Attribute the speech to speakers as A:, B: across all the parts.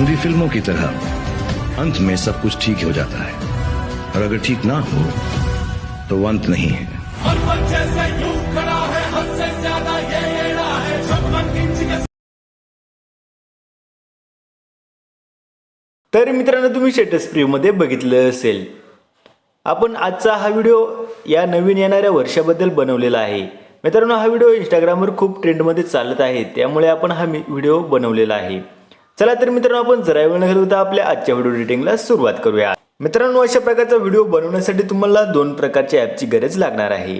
A: हिंदी फिल्मों की तरह अंत में सब कुछ ठीक हो जाता है। और अगर ठीक ना हो तो अंत नहीं है।
B: है है
C: तर मित्रांनो तुम्ही स्टेटस प्रिव्ह्यूमध्ये बघितलं असेल. आपण आजचा हा व्हिडिओ या नवीन येणाऱ्या वर्षाबद्दल बनवलेला आहे. मित्रांनो हा व्हिडिओ इंस्टाग्रामवर खूप ट्रेंडमध्ये चालत आहे त्यामुळे आपण हा मी- व्हिडिओ बनवलेला आहे. चला तर मित्रांनो आपण जरा वेळ न घालवता आपल्या आजच्या व्हिडिओ एडिटिंगला सुरुवात करूया. मित्रांनो अशा प्रकारचा व्हिडिओ बनवण्यासाठी तुम्हाला दोन प्रकारच्या ॲपची गरज लागणार आहे.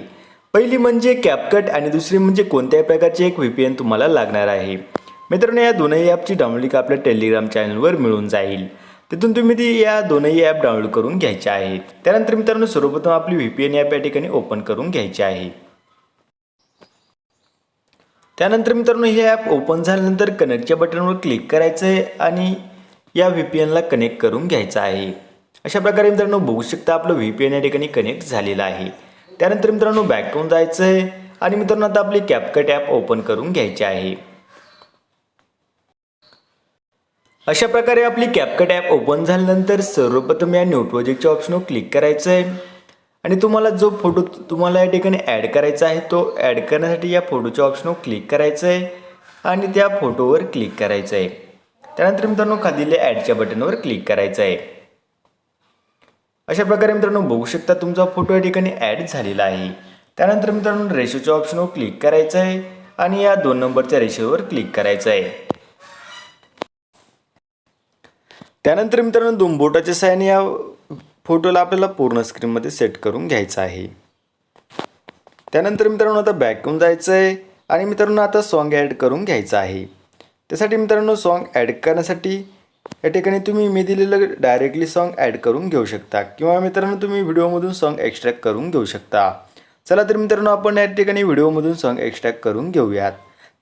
C: पहिली म्हणजे कॅपकट आणि दुसरी म्हणजे कोणत्याही प्रकारचे एक व्ही तुम्हाला लागणार आहे. मित्रांनो या दोनही ॲपची डाउनलोड आपल्या टेलिग्राम चॅनलवर मिळून जाईल. तिथून तुम्ही ती या दोनही ॲप डाउनलोड करून घ्यायचे आहेत. त्यानंतर मित्रांनो सर्वप्रथम आपली व्ही पी एन ॲप या ठिकाणी ओपन करून घ्यायची आहे. त्यानंतर मित्रांनो हे ॲप ओपन झाल्यानंतर कनेक्टच्या बटनवर क्लिक करायचं आहे आणि या व्ही पी एनला कनेक्ट करून घ्यायचं आहे. अशा प्रकारे मित्रांनो बघू शकता आपलं व्ही पी एन या ठिकाणी कनेक्ट झालेलं आहे. त्यानंतर मित्रांनो बॅकहून जायचं आहे आणि मित्रांनो आता आपली कॅपकट ॲप ओपन करून घ्यायची आहे. अशा प्रकारे आपली कॅपकट ॲप ओपन झाल्यानंतर सर्वप्रथम या न्यू प्रोजेक्टच्या ऑप्शनवर क्लिक करायचं आहे आणि तुम्हाला जो फोटो तुम्हाला या ठिकाणी ॲड करायचा आहे तो ॲड करण्यासाठी या फोटोच्या ऑप्शनवर क्लिक करायचं आहे आणि त्या फोटोवर क्लिक करायचं आहे. त्यानंतर मित्रांनो खालील ॲडच्या बटनवर क्लिक करायचं आहे. अशा प्रकारे मित्रांनो बघू शकता तुमचा फोटो या ठिकाणी ॲड झालेला आहे. त्यानंतर मित्रांनो रेशोच्या ऑप्शनवर क्लिक करायचं आहे आणि या दोन नंबरच्या रेशोवर क्लिक करायचं आहे. त्यानंतर मित्रांनो दोन बोटाच्या साहाय्याने या फोटोला आपल्याला पूर्ण स्क्रीनमध्ये सेट करून घ्यायचं आहे. त्यानंतर मित्रांनो आता बॅक जायचं आहे आणि मित्रांनो आता सॉन्ग ॲड करून घ्यायचं आहे. त्यासाठी मित्रांनो सॉन्ग ॲड करण्यासाठी या ठिकाणी तुम्ही मी दिलेलं डायरेक्टली सॉन्ग ॲड करून घेऊ शकता किंवा मित्रांनो तुम्ही व्हिडिओमधून सॉन्ग एक्स्ट्रॅक्ट करून घेऊ शकता. चला तर मित्रांनो आपण या ठिकाणी व्हिडिओमधून सॉन्ग एक्स्ट्रॅक्ट करून घेऊयात.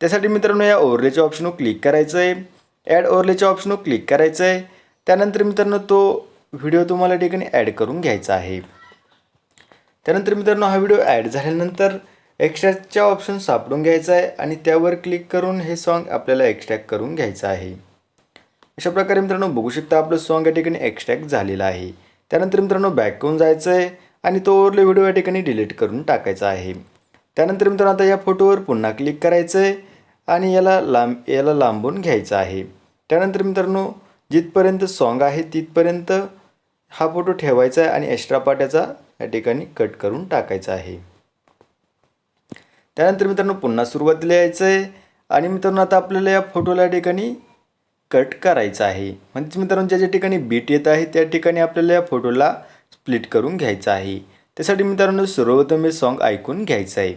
C: त्यासाठी मित्रांनो या ओरलेच्या ऑप्शनवर क्लिक करायचं आहे ॲड ओरलेच्या ऑप्शनवर क्लिक करायचं आहे त्यानंतर मित्रांनो तो व्हिडिओ तुम्हाला या ठिकाणी ॲड करून घ्यायचा आहे. त्यानंतर मित्रांनो हा व्हिडिओ ॲड झाल्यानंतर एक्स्ट्रॅक्टच्या ऑप्शन सापडून घ्यायचा आहे आणि त्यावर क्लिक करून हे सॉन्ग आपल्याला एक्स्ट्रॅक्ट करून घ्यायचं आहे. अशा प्रकारे मित्रांनो बघू शकता आपलं सॉन्ग या ठिकाणी एक्स्ट्रॅक्ट झालेलं आहे. त्यानंतर मित्रांनो बॅक करून जायचं आहे आणि तो ओरले व्हिडिओ या ठिकाणी डिलीट करून टाकायचा आहे. त्यानंतर मित्रांनो आता या फोटोवर पुन्हा क्लिक करायचं आहे आणि याला लांब याला लांबून घ्यायचं आहे. त्यानंतर मित्रांनो जिथपर्यंत सॉन्ग आहे तिथपर्यंत हा फोटो ठेवायचा आहे आणि एक्स्ट्रा पाट्याचा या ठिकाणी कट करून टाकायचा आहे. त्यानंतर मित्रांनो पुन्हा सुरुवातीला यायचं आहे आणि मित्रांनो आता आपल्याला या फोटोला या ठिकाणी कट करायचं आहे. म्हणजे मित्रांनो ज्या ज्या ठिकाणी बीट येत आहे त्या ठिकाणी आपल्याला या फोटोला स्प्लिट करून घ्यायचं आहे. त्यासाठी मित्रांनो सर्वप्रथम हे सॉन्ग ऐकून घ्यायचं आहे.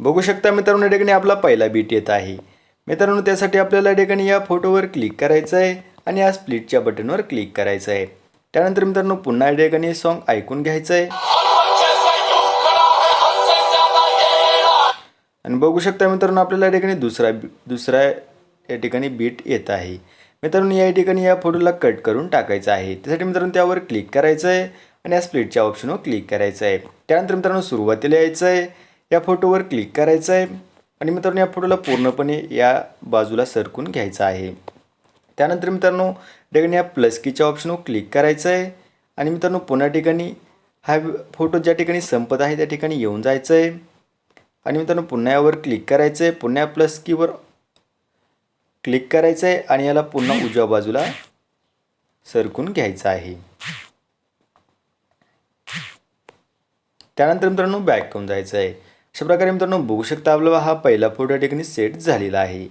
C: बघू शकता मित्रांनो या ठिकाणी आपला पहिला बीट येत आहे. मित्रांनो त्यासाठी आपल्याला या ठिकाणी या फोटोवर क्लिक करायचं आहे आणि या स्प्लिटच्या बटनवर क्लिक करायचं आहे. त्यानंतर मित्रांनो पुन्हा या ठिकाणी सॉन्ग ऐकून घ्यायचं आहे. आणि बघू शकता मित्रांनो आपल्याला या ठिकाणी दुसरा दुसरा या ठिकाणी बीट येत आहे. मित्रांनो या ठिकाणी या फोटोला कट करून टाकायचं आहे. त्यासाठी मित्रांनो त्यावर क्लिक करायचं आहे आणि या स्प्लिटच्या ऑप्शनवर क्लिक करायचं आहे. त्यानंतर मित्रांनो सुरुवातीला यायचं आहे. या फोटोवर क्लिक करायचं आहे. आणि मित्रांनो या फोटोला पूर्णपणे या बाजूला सरकून घ्यायचं आहे. त्यानंतर मित्रांनो ठिकाणी या प्लस कीच्या ऑप्शनवर क्लिक करायचं आहे. आणि मित्रांनो पुन्हा ठिकाणी हा फोटो ज्या ठिकाणी संपत आहे त्या ठिकाणी येऊन जायचं आहे. आणि मित्रांनो पुन्हा यावर क्लिक करायचं आहे. पुन्हा प्लस कीवर क्लिक करायचं आहे. आणि याला पुन्हा उजव्या बाजूला सरकून घ्यायचं आहे. त्यानंतर मित्रांनो बॅक करून जायचं आहे. अशा प्रकारे मित्रांनो बघू शकता आपला हा पहिला फोटो या ठिकाणी सेट झालेला आहे.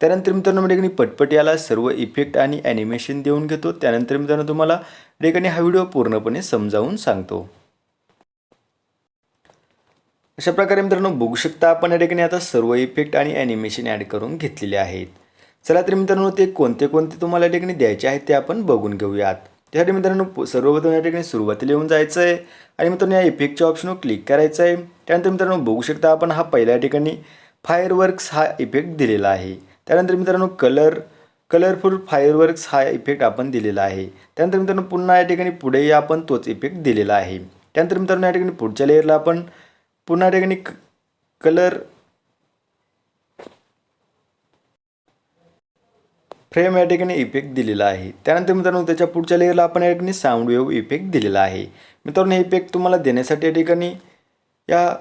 C: त्यानंतर मित्रांनो या ठिकाणी पटपट याला सर्व इफेक्ट आणि ॲनिमेशन देऊन घेतो. त्यानंतर मित्रांनो तुम्हाला ठिकाणी हा व्हिडिओ पूर्णपणे समजावून सांगतो. अशा प्रकारे मित्रांनो बघू शकता आपण या ठिकाणी आता सर्व इफेक्ट आणि ॲनिमेशन ॲड करून घेतलेले आहेत. चला तर मित्रांनो ते कोणते कोणते तुम्हाला या ठिकाणी द्यायचे आहेत ते आपण बघून घेऊयात. त्यासाठी मित्रांनो सर्वप्रथम या ठिकाणी सुरुवातीला येऊन जायचं आहे आणि मित्रांनो या इफेक्टच्या ऑप्शनवर क्लिक करायचं आहे त्यानंतर मित्रांनो बघू शकता आपण हा पहिल्या ठिकाणी फायरवर्क्स हा इफेक्ट दिलेला आहे. त्यानंतर मित्रांनो कलर कलरफुल फायरवर्क्स हा इफेक्ट आपण दिलेला आहे. त्यानंतर मित्रांनो पुन्हा या ठिकाणी पुढेही आपण तोच इफेक्ट दिलेला आहे. त्यानंतर मित्रांनो या ठिकाणी पुढच्या लेअरला आपण पुन्हा या ठिकाणी कलर फ्रेम या ठिकाणी इफेक्ट दिलेला आहे. त्यानंतर मित्रांनो त्याच्या पुढच्या लेअरला आपण या ठिकाणी साऊंड वेव्ह इफेक्ट दिलेला आहे. मित्रांनो हे इफेक्ट तुम्हाला देण्यासाठी या ठिकाणी या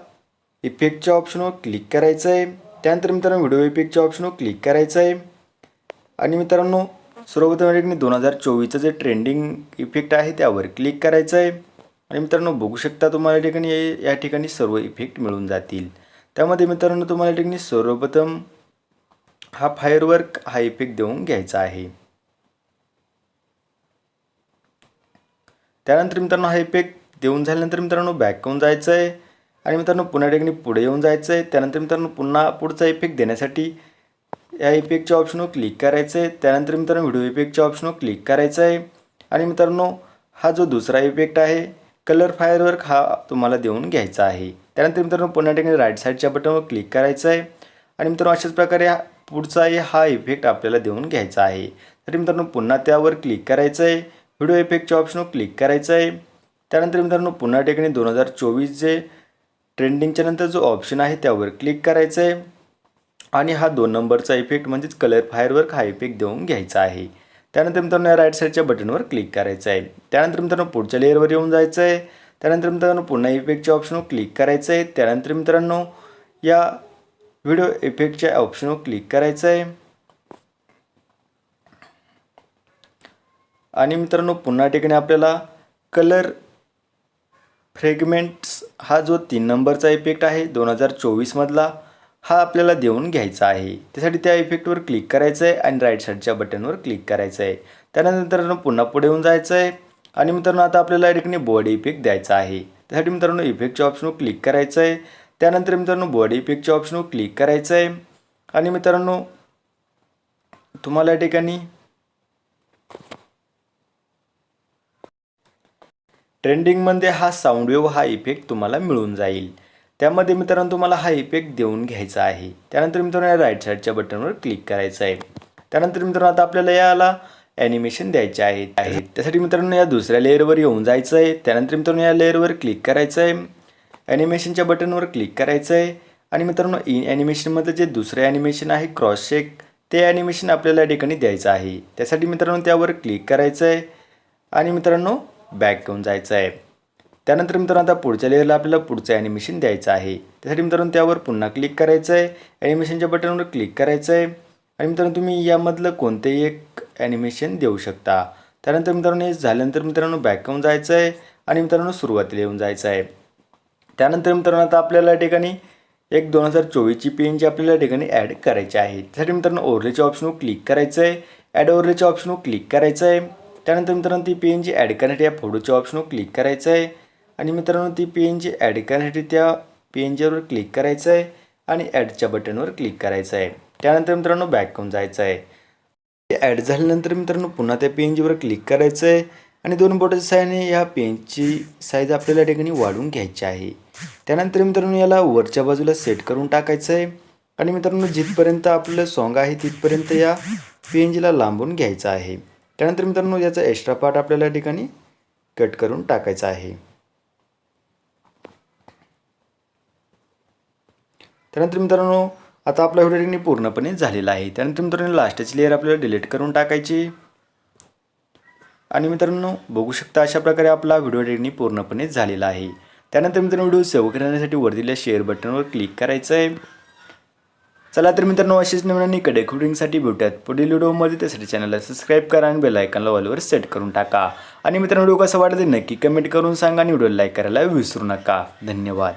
C: इफेक्टच्या ऑप्शनवर क्लिक करायचं आहे. त्यानंतर मित्रांनो व्हिडिओ इफेक्टच्या ऑप्शनवर क्लिक करायचं आहे. आणि मित्रांनो सर्वप्रथम या ठिकाणी दोन हजार चोवीसचं जे ट्रेंडिंग इफेक्ट आहे त्यावर क्लिक करायचं आहे. आणि मित्रांनो बघू शकता तुम्हाला या ठिकाणी या ठिकाणी सर्व इफेक्ट मिळून जातील. त्यामध्ये मित्रांनो तुम्हाला या ठिकाणी सर्वप्रथम हा फायरवर्क हा इफेक्ट देऊन घ्यायचा आहे. त्यानंतर मित्रांनो हा इफेक्ट देऊन झाल्यानंतर मित्रांनो बॅक येऊन जायचं आहे आणि मित्रांनो पुन्हा ठिकाणी पुढे येऊन जायचं आहे त्यानंतर मित्रांनो पुन्हा पुढचा इफेक्ट देण्यासाठी या इफेक्टच्या ऑप्शनवर क्लिक करायचं आहे त्यानंतर मित्रांनो व्हिडिओ इफेक्टच्या ऑप्शनवर क्लिक करायचं आहे आणि मित्रांनो हा जो दुसरा इफेक्ट आहे कलर फायरवर्क हा तुम्हाला देऊन घ्यायचा आहे. त्यानंतर मित्रांनो पुन्हा ठिकाणी राईट साईडच्या बटनवर क्लिक करायचं आहे आणि मित्रांनो अशाच प्रकारे पुढचाही हा इफेक्ट आपल्याला देऊन घ्यायचा आहे. तरी मित्रांनो पुन्हा त्यावर क्लिक करायचं आहे व्हिडिओ इफेक्टच्या ऑप्शनवर क्लिक करायचं आहे त्यानंतर मित्रांनो पुन्हा ठिकाणी दोन हजार चोवीस जे ट्रेंडिंगच्या नंतर जो ऑप्शन आहे त्यावर क्लिक करायचं आहे आणि हा दोन नंबरचा इफेक्ट म्हणजेच कलर फायरवर्क हा इफेक्ट देऊन घ्यायचा आहे. त्यानंतर मित्रांनो या राईट साईडच्या बटनवर क्लिक करायचं आहे त्यानंतर मित्रांनो पुढच्या लेअरवर येऊन जायचं आहे त्यानंतर मित्रांनो पुन्हा इफेक्टच्या ऑप्शनवर क्लिक करायचं आहे त्यानंतर मित्रांनो या व्हिडिओ इफेक्टच्या ऑप्शनवर क्लिक करायचं आहे. आणि मित्रांनो पुन्हा ठिकाणी आपल्याला कलर फ्रेगमेंट्स हा जो तीन नंबरचा इफेक्ट आहे दोन हजार चोवीसमधला हा आपल्याला देऊन घ्यायचा आहे. त्यासाठी त्या इफेक्टवर क्लिक करायचं आहे आणि राईट साईडच्या बटनवर क्लिक करायचं आहे त्यानंतर पुन्हा पुढे येऊन जायचं आहे आणि मित्रांनो आता आपल्याला या ठिकाणी बॉडी इफेक्ट द्यायचा आहे. त्यासाठी मित्रांनो इफेक्टच्या ऑप्शनवर क्लिक करायचं आहे त्यानंतर मित्रांनो बॉडी इफेक्टच्या ऑप्शनवर क्लिक करायचं आहे आणि मित्रांनो तुम्हाला या ठिकाणी ट्रेंडिंगमध्ये हा साऊंड वेव्ह हा इफेक्ट तुम्हाला मिळून जाईल. त्यामध्ये मित्रांनो तुम्हाला हा इफेक्ट देऊन घ्यायचा आहे. त्यानंतर मित्रांनो या राईट साईडच्या बटनवर क्लिक करायचं आहे त्यानंतर मित्रांनो आता आपल्याला याला ॲनिमेशन द्यायचे आहे. त्यासाठी मित्रांनो या दुसऱ्या लेअरवर येऊन जायचं आहे त्यानंतर मित्रांनो या लेअरवर क्लिक करायचं आहे ॲनिमेशनच्या बटनवर क्लिक करायचं आहे आणि मित्रांनो इन ॲनिमेशनमधलं जे दुसरं ॲनिमेशन आहे क्रॉस शेक ते ॲनिमेशन आपल्याला या ठिकाणी द्यायचं आहे. त्यासाठी मित्रांनो त्यावर क्लिक करायचं आहे आणि मित्रांनो बॅक घेऊन जायचं आहे त्यानंतर मित्रांनो आता पुढच्या लेअरला आपल्याला पुढचं ॲनिमेशन द्यायचं आहे. त्यासाठी मित्रांनो त्यावर पुन्हा क्लिक करायचं आहे ॲनिमेशनच्या बटनवर क्लिक करायचं आहे आणि मित्रांनो तुम्ही यामधलं कोणतेही एक ॲनिमेशन देऊ शकता. त्यानंतर मित्रांनो हे झाल्यानंतर मित्रांनो बॅक येऊन जायचं आहे आणि मित्रांनो सुरुवातीला येऊन जायचं आहे त्यानंतर मित्रांनो आता आपल्याला या ठिकाणी एक दोन हजार चोवीसची पी एन जी आपल्याला ठिकाणी ॲड करायची आहे. त्यासाठी मित्रांनो ओरलेच्या ऑप्शनवर क्लिक करायचं आहे ॲड ओरलेच्या ऑप्शनवर क्लिक करायचं आहे त्यानंतर मित्रांनो ती पी एन जी ॲड करण्यासाठी या फोटोच्या ऑप्शनवर क्लिक करायचं आहे आणि मित्रांनो ती पी एन जी ॲड करण्यासाठी त्या पी एन जीवर क्लिक करायचं आहे आणि ॲडच्या बटनवर क्लिक करायचं आहे त्यानंतर मित्रांनो बॅक होऊन जायचं आहे ते ॲड झाल्यानंतर मित्रांनो पुन्हा त्या पी एन जीवर क्लिक करायचं आहे आणि दोन बोटाच्या साहाय्याने या पेनची साईज आपल्याला ठिकाणी वाढवून घ्यायची आहे. त्यानंतर मित्रांनो याला वरच्या बाजूला सेट करून टाकायचं आहे आणि मित्रांनो जिथपर्यंत आपलं सॉन्ग आहे तिथपर्यंत या पी एन जीला लांबून घ्यायचं आहे. त्यानंतर मित्रांनो याचा एक्स्ट्रा पार्ट आपल्याला या ठिकाणी कट करून टाकायचा आहे. त्यानंतर मित्रांनो आता आपला व्हिडिओ ठिकाणी पूर्णपणे झालेला आहे. त्यानंतर मित्रांनो लास्टची लेअर आपल्याला डिलीट करून टाकायची. आणि मित्रांनो बघू शकता अशा प्रकारे आपला व्हिडिओ एडिटिंग पूर्णपणे झालेला आहे. त्यानंतर मित्रांनो व्हिडिओ सेव्ह करण्यासाठी वर दिल्या शेअर बटनवर क्लिक करायचं आहे चला तर मित्रांनो अशीच नवीन कडेकुटिंगसाठी भेटूयात पुढील व्हिडिओमध्ये. त्यासाठी चॅनलला सबस्क्राईब करा आणि बेलायकनला वॉलवर ऑलवर सेट करून टाका. आणि मित्रांनो व्हिडिओ कसा वाटला ते नक्की कमेंट करून सांगा आणि व्हिडिओ लाईक करायला विसरू नका. धन्यवाद.